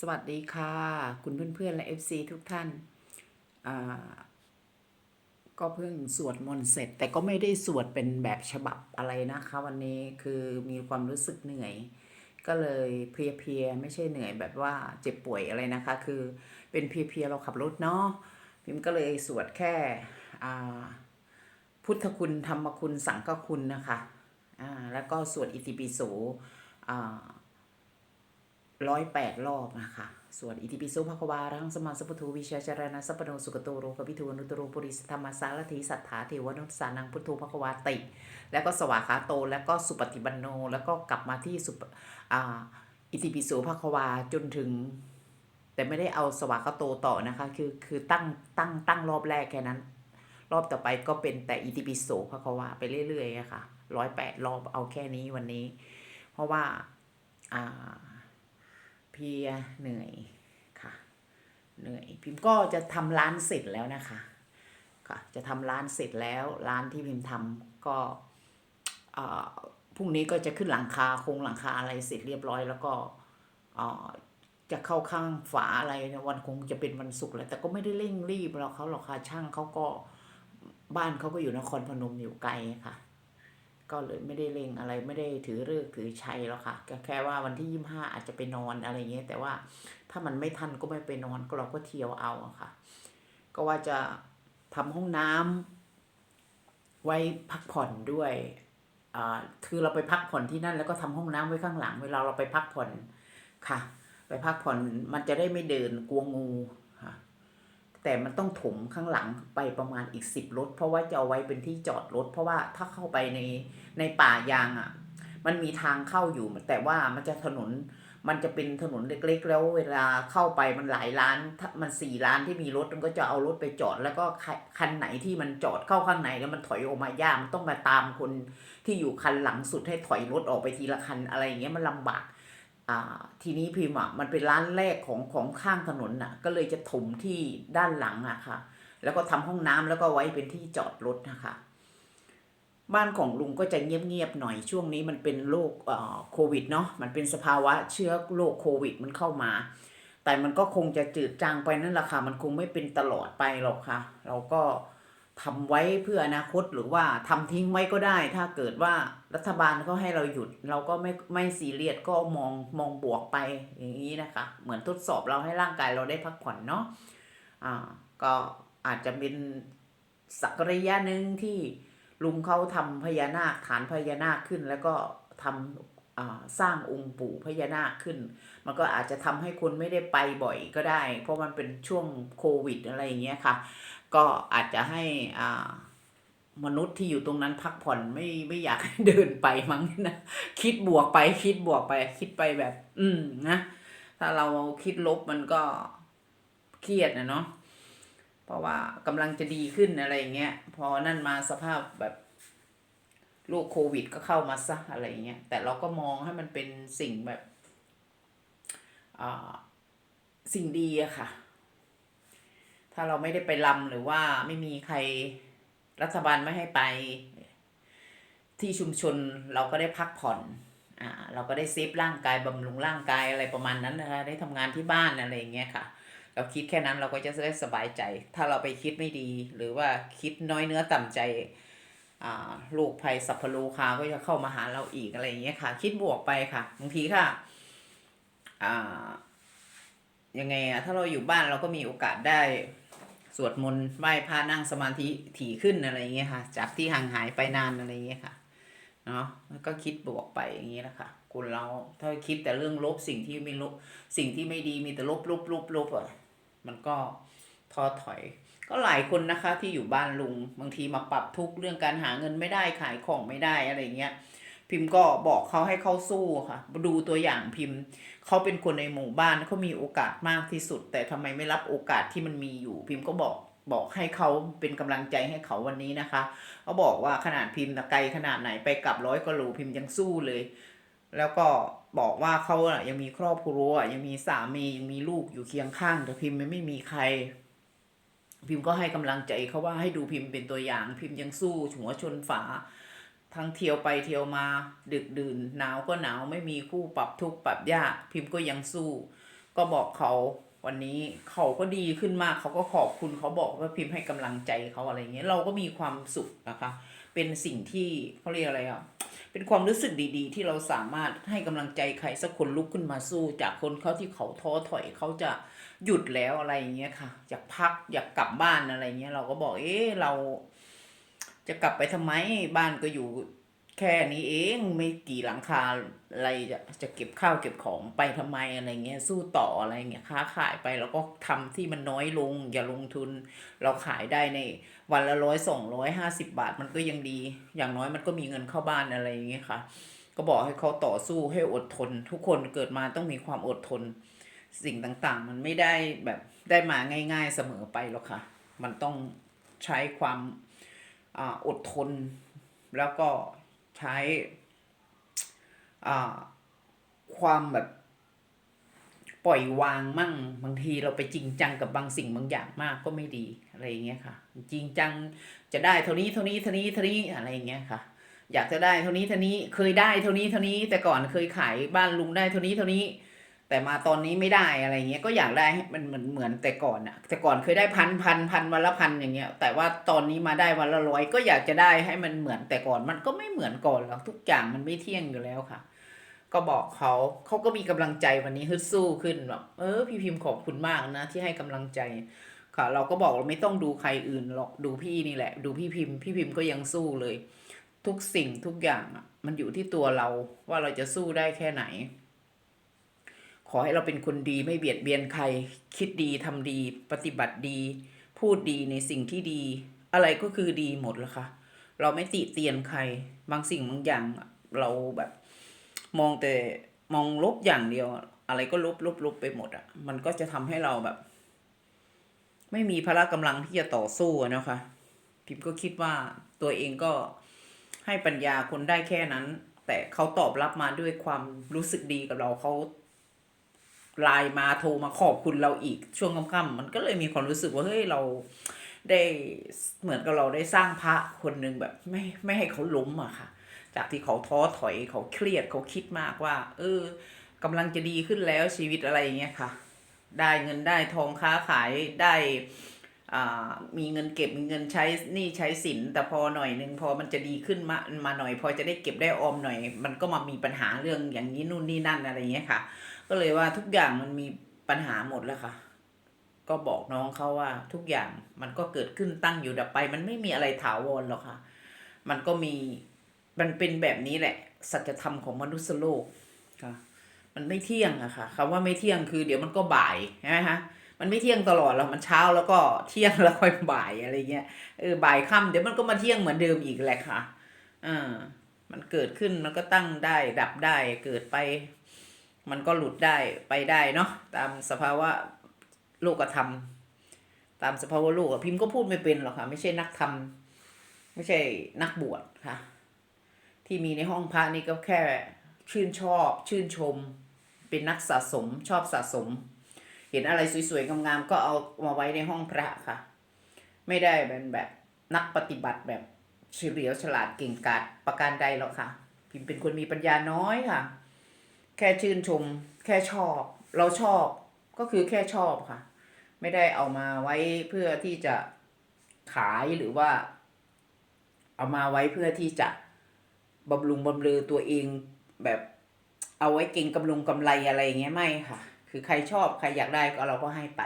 สวัสดีค่ะ คุณเพื่อนๆและ FC ทุกท่านอ่าก็เพิ่งสวดมนต์เสร็จ แต่ก็ไม่ได้สวดเป็นแบบฉบับอะไรนะคะ วันนี้คือมีความรู้สึกเหนื่อย ก็เลยเพลียๆไม่ใช่เหนื่อยแบบว่าเจ็บป่วยอะไรนะคะ คือเป็นเพลียๆเราขับรถเนาะพิมก็เลยสวดแค่อ่าพุทธคุณธรรมคุณสังฆคุณนะคะอ่าแล้วก็สวดอิติปิโสอ่า ร้อยแปดรอบนะคะ ส่วนอิติปิโสภควารังสมาสพุทโธวิชาจารณะสัพโนสุกโตโรกวิทูนุตโรปุริสธรรมสารถิสัทธาเทวนุสานังพุทโธภควาติ แล้วก็สวากขาโต แล้วก็สุปฏิบันโน แล้วก็กลับมาที่สุปอิติปิโสภควาจนถึง แต่ไม่ได้เอาสวากขาโตต่อนะคะ คือคือตั้งตั้งตั้งรอบแรกแค่นั้น รอบต่อไปก็เป็นแต่อิติปิโสภควาไปเรื่อยๆะค่ะร้อยแปดรอบเอาแค่นี้วันนี้ เพราะว่าอ่า เพียเหนื่อยค่ะ เหนื่อย พิมพ์ก็จะทำร้านเสร็จแล้วนะคะค่ะจะทำร้านเสร็จแล้วร้านที่พิมพ์ทำก็อ่อพรุ่งนี้ก็จะขึ้นหลังคาโครงหลังคาอะไรเสร็จเรียบร้อย แล้วก็อ่อจะเข้าข้างฝาอะไรนะวันคงจะเป็นวันศุกร์แล้ว แต่ก็ไม่ได้เร่งรีบหรอกเขาหรอกค่ะช่างเขาก็บ้านเขาก็อยู่นครพนมอยู่ไกลค่ะ ก็เลยไม่ได้เล็งอะไรไม่ได้ถือเลิกถือชัยแล้วค่ะก็แค่ว่าวันที่ยี่ห้าอาจจะไปนอนอะไรเงี้ยแต่ว่าถ้ามันไม่ทันก็ไม่ไปนอนก็เราก็เที่ยวเอาอะค่ะ ก็ว่าจะทำห้องน้ำไว้พักผ่อนด้วยอ่าคือเราไปพักผ่อนที่นั่น แล้วก็ทำห้องน้ำไว้ข้างหลัง เวลาเราไปพักผ่อนค่ะ ไปพักผ่อนมันจะได้ไม่เดินกลัวงู แต่มันต้องถมข้างหลังไปประมาณอีกสิบรถ เพราะว่าจะเอาไว้เป็นที่จอดรถ เพราะว่าถ้าเข้าไปในในป่ายางอะ มันมีทางเข้าอยู่ แต่ว่ามันจะถนนมันจะเป็นถนนเล็กๆ แล้วเวลาเข้าไปมันหลายร้านมันสี่ร้านที่มีรถมันก็จะเอารถไปจอด แล้วก็คันไหนที่มันจอดเข้าข้างในแล้วมันถอยออกมายากมันต้องมาตามคนที่อยู่คันหลังสุดให้ถอยรถออกไปทีละคันอะไรอย่างเงี้ยมันลำบาก ทีนี้พิมพ์อะมันเป็นร้านแรกของของข้างถนนน่ะ ก็เลยจะถมที่ด้านหลังอะค่ะ แล้วก็ทำห้องน้ำแล้วก็ไว้เป็นที่จอดรถนะคะ บ้านของลุงก็จะเงียบๆหน่อยช่วงนี้มันเป็นโรคโควิดเนาะมันเป็นสภาวะเชื้อโรคโควิดมันเข้ามา แต่มันก็คงจะจืดจางไปนั่นแหละค่ะมันคงไม่เป็นตลอดไปหรอกค่ะ เราก็ทำไว้เพื่ออนาคตหรือว่าทำทิ้งไว้ก็ได้ ถ้าเกิดว่า รัฐบาลเขาให้เราหยุดเราก็ไม่ไม่ซีเรียสก็มองมองบวกไปอย่างนี้นะคะ เหมือนทดสอบเราให้ร่างกายเราได้พักผ่อนเนาะอ่าก็อาจจะเป็นสักระยะหนึ่งที่ลุงเขาทำพญานาคฐานพญานาคขึ้น แล้วก็ทำอ่าสร้างองค์ปู่พญานาคขึ้น มันก็อาจจะทำให้คนไม่ได้ไปบ่อยก็ได้ เพราะมันเป็นช่วงโควิดอะไรอย่างเงี้ยค่ะ ก็อาจจะให้อ่า มนุษย์ที่อยู่ตรงนั้นพักผ่อนไม่ไม่อยากเดินไปมั้งนะคิดบวกไปคิดบวกไป คิดไปแบบ อืมนะถ้าเราคิดลบมันก็เครียดนะเนาะเพราะว่ากำลังจะดีขึ้นอะไรอย่างเงี้ยพอนั่นมาสภาพแบบโรคโควิดก็เข้ามาซะอะไรอย่างเงี้ยแต่เราก็มองให้มันเป็นสิ่งแบบอ่าสิ่งดีอะค่ะ ถ้าเราไม่ได้ไปลำหรือว่าไม่มีใคร รัฐบาลไม่ให้ไป ที่ชุมชนเราก็ได้พักผ่อนอ่าเราก็ได้เซฟร่างกายบำรุงร่างกายอะไรประมาณนั้นนะคะได้ทำงานที่บ้านอะไรอย่างเงี้ยค่ะเราคิดแค่นั้นเราก็จะได้สบายใจ ถ้าเราไปคิดไม่ดี หรือว่าคิดน้อยเนื้อต่ำใจอ่าโรคภัยสัพพะโลคาก็จะเข้ามาหาเราอีกอะไรอย่างเงี้ยค่ะ คิดบวกไปค่ะบางทีค่ะอ่ายังไงอะถ้าเราอยู่บ้านเราก็มีโอกาสได้ สวดมนต์ไหว้พระนั่งสมาธิถี่ขึ้นอะไรอย่างเงี้ยค่ะ จากที่ห่างหายไปนานอะไรอย่างเงี้ยค่ะเนาะแล้วก็คิดบวกไปอย่างงี้แหละค่ะคนเราถ้าคิดแต่เรื่องลบสิ่งที่ไม่ลบสิ่งที่ไม่ดีมีแต่ลบลบลบลบอะมันก็ท้อถอย ก็หลายคนนะคะที่อยู่บ้านลุงบางทีมาปรับทุกข์เรื่องการหาเงินไม่ได้ขายของไม่ได้อะไรเงี้ยพิมพ์ก็บอกเขาให้เขาสู้ค่ะ ดูตัวอย่างพิมพ์ เขาเป็นคนในหมู่บ้านเขามีโอกาสมากที่สุด แต่ทำไมไม่รับโอกาสที่มันมีอยู่ พิมพ์ก็บอกบอกให้เขาเป็นกำลังใจให้เขาวันนี้นะคะเขาบอกว่าขนาดพิมพ์ไกลขนาดไหนไปกลับร้อยกว่าโลพิมพ์ยังสู้เลย แล้วก็บอกว่าเขาอะยังมีครอบครัวยังมีสามียังมีลูกอยู่เคียงข้าง แต่พิมพ์ไม่มีใคร พิมพ์ก็ให้กำลังใจเขาว่าให้ดูพิมพ์เป็นตัวอย่าง พิมพ์ยังสู้หัวชนฝา ทั้งเที่ยวไปเที่ยวมา ดึกดื่นหนาวก็หนาวไม่มีคู่ปรับทุกปรับยากพิมพ์ก็ยังสู้ ก็บอกเขาวันนี้เขาก็ดีขึ้นมากเขาก็ขอบคุณเขาบอกว่าพิมพ์ให้กำลังใจเขาอะไรเงี้ยเราก็มีความสุขนะคะ เป็นสิ่งที่เขาเรียกอะไรอะเป็นความรู้สึกดีๆ ที่เราสามารถให้กำลังใจใครสักคนลุกขึ้นมาสู้ จากคนเขาที่เขาท้อถอยเขาจะหยุดแล้วอะไรเงี้ยค่ะอยากพักอยากกลับบ้านอะไรเงี้ยเราก็บอกเอ๊ะเรา จะกลับไปทำไมบ้านก็อยู่แค่นี้เองไม่กี่หลังคาอะไรจะจะเก็บข้าวเก็บของไปทำไมอะไรเงี้ยสู้ต่ออะไรเงี้ยค้าขายไปแล้วก็ทำที่มันน้อยลง อย่าลงทุน เราขายได้ในวันละร้อยสองร้อยห้าสิบาทมันก็ยังดี อย่างน้อยมันก็มีเงินเข้าบ้านอะไรอย่างเงี้ยค่ะ ก็บอกให้เขาต่อสู้ให้อดทน ทุกคนเกิดมาต้องมีความอดทน สิ่งต่างๆ มันไม่ได้แบบได้มาง่าย ๆเสมอไปหรอกค่ะ มันต้องใช้ความ อาอดทน แล้วก็ใช้อ่าความแบบปล่อยวางมั่งบางทีเราไปจริงจังกับบางสิ่งบางอย่างมากก็ไม่ดีอะไรอย่างเงี้ยค่ะ จริงจังจะได้เท่านี้เท่านี้เท่านี้เท่านี้อะไรอย่างเงี้ยค่ะ อยากจะได้เท่านี้เท่านี้เคยได้เท่านี้เท่านี้แต่ก่อนเคยขายบ้านลุงได้เท่านี้เท่านี้ แต่มาตอนนี้ไม่ได้อะไรเงี้ยก็อยากได้ให้มันเหมือนเหมือนแต่ก่อนอะแต่ก่อนเคยได้พันพันพันวันละพันอย่างเงี้ย แต่ว่าตอนนี้มาได้วันละร้อยก็อยากจะได้ให้มันเหมือนแต่ก่อนมันก็ไม่เหมือนก่อนหรอกทุกอย่างมันไม่เที่ยงอยู่แล้วค่ะ ก็บอกเขาเขาก็มีกำลังใจวันนี้ฮึดสู้ขึ้นแบบเออพี่พิมพ์ขอบคุณมากนะ ที่ให้กำลังใจค่ะ เราก็บอกเราไม่ต้องดูใครอื่นหรอกดูพี่นี่แหละ ดูพี่พิมพ์ พี่พิมพ์ก็ยังสู้เลย ทุกสิ่งทุกอย่างอะมันอยู่ที่ตัวเราว่าเราจะสู้ได้แค่ไหน อให้เราเป็นคนดีไม่เบียดเบียนใคร คิดดีทำดี ปฏิบัติดี พูดดีในสิ่งที่ดี อะไรก็คือดีหมดละค่ะ เราไม่ติเตียนใคร บางสิ่งบางอย่างเราแบบมองแต่มองลบอย่างเดียว อะไรก็ลบลบลบไปหมดอะ มันก็จะทำให้เราแบบ ไม่มีพละกำลังที่จะต่อสู้นะคะพิมก็คิดว่าตัวเองก็ให้ปัญญาคนได้แค่นั้น แต่เขาตอบรับมาด้วยความรู้สึกดีกับเราเขา ไลน์มาโทรมาขอบคุณเราอีกช่วงค่ำๆมันก็เลยมีความรู้สึกว่าเฮ้ยเราได้เหมือนกับเราได้สร้างพระคนหนึ่งแบบไม่ไม่ให้เขาล้มอะค่ะ จากที่เขาท้อถอยเขาเครียดเขาคิดมากว่า เออกำลังจะดีขึ้นแล้วชีวิตอะไรอย่างเงี้ยค่ะ ได้เงินได้ทองค้าขายได้อ่ามีเงินเก็บมีเงินใช้หนี่ใช้สินแต่พอหน่อยหนึ่งพอมันจะดีขึ้นมามาหน่อย พอจะได้เก็บได้ออมหน่อย มันก็มามีปัญหาเรื่องอย่างนี้นู่นนี่นั่นอะไรอย่างเงี้ยค่ะ ก็เลยว่าทุกอย่างมันมีปัญหาหมดแล้วค่ะ ก็บอกน้องเขาว่าทุกอย่างมันก็เกิดขึ้นตั้งอยู่ดับไป มันไม่มีอะไรถาวรหรอกค่ะ มันก็มีมันเป็นแบบนี้แหละ สัจธรรมของมนุษย์โลกค่ะ มันไม่เที่ยงอะค่ะคำว่าไม่เที่ยงคือ เดี๋ยวมันก็บ่ายใช่ไหมคะมันไม่เที่ยงตลอดหรอกมันเช้าแล้วก็เที่ยงแล้วค่อยบ่ายอะไรเงี้ยเออบ่ายค่ำเดี๋ยวมันก็มาเที่ยงเหมือนเดิมอีกแหละค่ะอ่ามันเกิดขึ้นมันก็ตั้งได้ดับได้เกิดไป มันก็หลุดได้ไปได้เนาะตามสภาวะโลกธรรม ตามสภาวะโลกอะพิมพ์ก็พูดไม่เป็นหรอกค่ะ ไม่ใช่นักธรรม ไม่ใช่นักบวชค่ะ ที่มีในห้องพระนี่ก็แค่ชื่นชอบชื่นชม เป็นนักสะสมชอบสะสม เห็นอะไรสวยๆงามๆก็เอามาไว้ในห้องพระค่ะ ไม่ได้เป็นแบบนักปฏิบัติแบบเฉลียวฉลาดเก่งกาจประการใดหรอกค่ะ พิมพ์เป็นคนมีปัญญาน้อยค่ะ แค่ชื่นชม แค่ชอบ เราชอบก็คือแค่ชอบค่ะ ไม่ได้เอามาไว้เพื่อที่จะขายหรือว่า เอามาไว้เพื่อที่จะบำรุงบำเรอตัวเองแบบเอาไว้เก่งกำลุงกำไรอะไรอย่างเงี้ยไม่ค่ะ คือใครชอบใครอยากได้ก็เราก็ให้ไป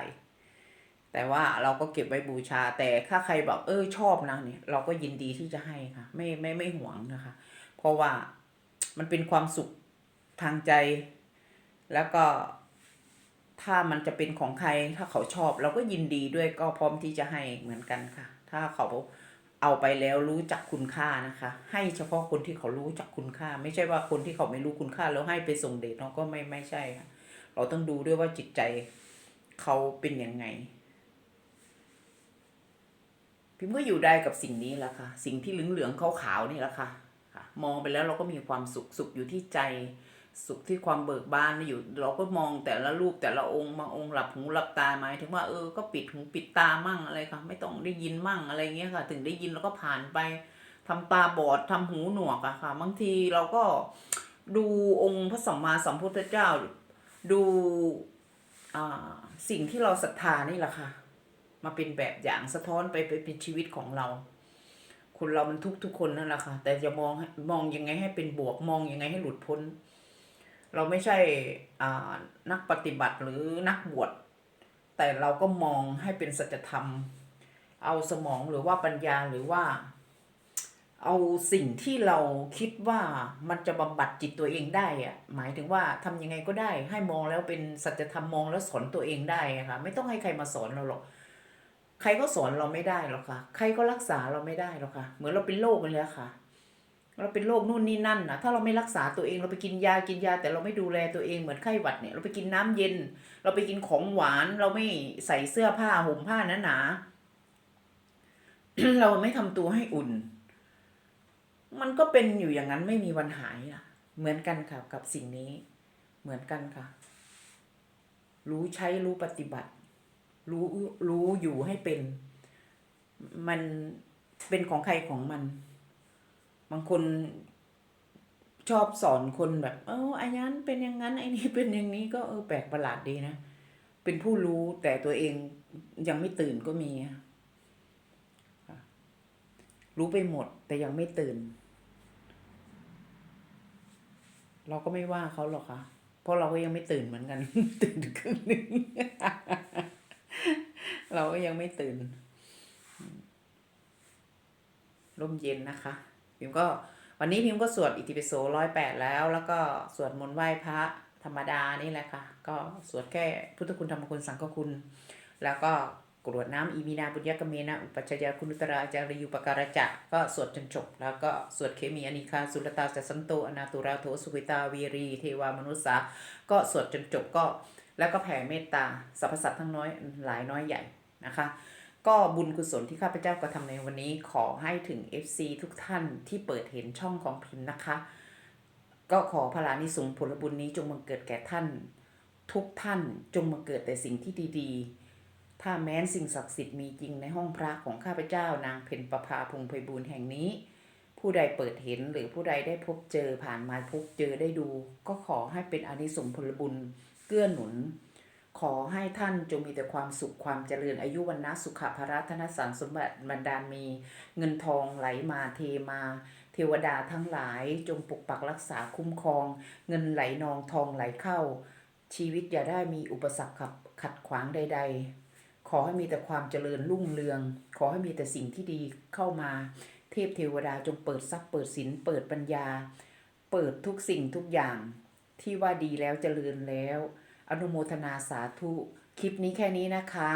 แต่ว่าเราก็เก็บไว้บูชา แต่ถ้าใครบอกเออชอบนะเนี่ย เราก็ยินดีที่จะให้ค่ะ ไม่ไม่ไม่หวงนะคะ เพราะว่ามันเป็นความสุข ทางใจ แล้วก็ถ้ามันจะเป็นของใครถ้าเขาชอบเราก็ยินดีด้วยก็พร้อมที่จะให้เหมือนกันค่ะ ถ้าเขาเอาไปแล้วรู้จักคุณค่านะคะ ให้เฉพาะคนที่เขารู้จักคุณค่า ไม่ใช่ว่าคนที่เขาไม่รู้คุณค่าแล้วให้ไปส่งเดชเนาก็ไม่ไม่ใช่ค่ะเราต้องดูด้วยว่าจิตใจเขาเป็นยังไง พิมก็อยู่ได้กับสิ่งนี้แหละค่ะ สิ่งที่เหลืองๆขาวๆนี่แหละคะค่ะ มองไปแล้วเราก็มีความสุขสุขอยู่ที่ใจ สุขที่ความเบิกบานอยู่ เราก็มองแต่ละรูปแต่ละองค์บางองค์หลับหูหลับตาหมายถึงว่าเออก็ปิดหูปิดตามั่งอะไรค่ะไม่ต้องได้ยินมั่งอะไรเงี้ยค่ะ ถึงได้ยินแล้วก็ผ่านไปทำตาบอดทำหูหนวกอะค่ะบางทีเราก็ดูองค์พระสัมมาสัมพุทธเจ้า ดูอ่าสิ่งที่เราศรัทธานี่แหละค่ะ มาเป็นแบบอย่างสะท้อนไปไปเป็นชีวิตของเราคนเรามันทุกทุกคนนั่นแหละค่ะ แต่จะมองมองยังไงให้เป็นบวกมองยังไงให้หลุดพ้น เราไม่ใช่นักปฏิบัติหรือนักบวชแต่เราก็มองให้เป็นสัจธรรม เอาสมองหรือว่าปัญญาหรือว่า เอาสิ่งที่เราคิดว่ามันจะบำบัดจิตตัวเองได้อะหมายถึงว่าทำยังไงก็ได้ ให้มองแล้วเป็นสัจธรรมมองแล้วสอนตัวเองได้ค่ะ ไม่ต้องให้ใครมาสอนเราหรอกใครก็สอนเราไม่ได้หรอกค่ะ ใครก็รักษาเราไม่ได้หรอกค่ะ เหมือนเราเป็นโรคเลยอะค่ะ เราเป็นโรคนู่นนี่นั่นนะถ้าเราไม่รักษาตัวเองเราไปกินยากินยา แต่เราไม่ดูแลตัวเองเหมือนไข้หวัดเนี่ยเราไปกินน้ำเย็น เราไปกินของหวานเราไม่ใส่เสื้อผ้าห่มผ้าหนาเราไม่ทำตัวให้อุ่น มันก็เป็นอยู่อย่างนั้นไม่มีวันหายอะ เหมือนกันค่ะกับสิ่งนี้ เหมือนกันค่ะ รู้ใช้รู้ปฏิบัติ รู้รู้อยู่ให้เป็น มันเป็นของใครของมัน บางคนชอบสอนคนแบบ เออไอ้นั้นเป็นอย่างนั้นไอ้นี่เป็นอย่างนี้ก็เออแปลกประหลาดดีนะ เป็นผู้รู้แต่ตัวเองยังไม่ตื่นก็มีค่ะรู้ไปหมดแต่ยังไม่ตื่น เราก็ไม่ว่าเขาหรอกค่ะ เพราะเราก็ยังไม่ตื่นเหมือนกัน ตื่นครึ่งหนึ่งเราก็ยังไม่ตื่น ร่มเย็นนะคะ พิมก็วันนี้พิมก็สวดอิติปิโสร้อยแปดแล้ว แล้วก็สวดมนต์ไหว้พระธรรมดานี่แหละค่ะ ก็สวดแค่พุทธคุณธรรมคุณสังฆคุณ แล้วก็กรวดน้ำอีมีนาบุญยกเมนะอุปัชฌายาคุณุตราจาริยุปการะจะก็สวดจนจบแล้วก็สวดเคมีอนิคาสุลตาจัสสันโตอนาตุราโถสุวิตาวีรีเทวามนุษสาก็สวดจนจบก็ แล้วก็แผ่เมตตาสรรพสัตว์ทั้งน้อยหลายน้อยใหญ่นะคะ ก็บุญกุศลที่ข้าพเจ้ากระทำในวันนี้ขอให้ถึง FC ทุกท่านที่เปิดเห็นช่องของพิมพ์นะคะ ก็ขอพลานิสงส์ผลบุญนี้จงบังเกิดแก่ท่าน ทุกท่านจงมาเกิดแต่สิ่งที่ดีๆ ถ้าแม้นสิ่งศักดิ์สิทธิ์มีจริงในห้องพระของข้าพเจ้านางเพ็ญประภาพงไพบูลย์แห่งนี้ ผู้ใดเปิดเห็นหรือผู้ใดได้พบเจอผ่านมาพบเจอได้ดู ก็ขอให้เป็นอนิสงส์ผลบุญเกื้อหนุน ขอให้ท่านจงมีแต่ความสุขความเจริญอายุวันนะสุขภาระธนสารสมบัติบรรดาลมี เงินทองไหลมาเทมา เทวดาทั้งหลายจงปกปักรักษาคุ้มครอง เงินไหลนองทองไหลเข้า ชีวิตอย่าได้มีอุปสรรคขัดขัดขวางใด ๆ ขอให้มีแต่ความเจริญรุ่งเรือง ขอให้มีแต่สิ่งที่ดีเข้ามา เทพเทวดาจงเปิดทรัพย์เปิดสินเปิดปัญญา เปิดทุกสิ่งทุกอย่างที่ว่าดีแล้วเจริญแล้ว อนุโมทนาสาธุ คลิปนี้แค่นี้นะคะ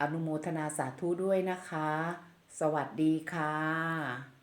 อนุโมทนาสาธุด้วยนะคะ สวัสดีค่ะ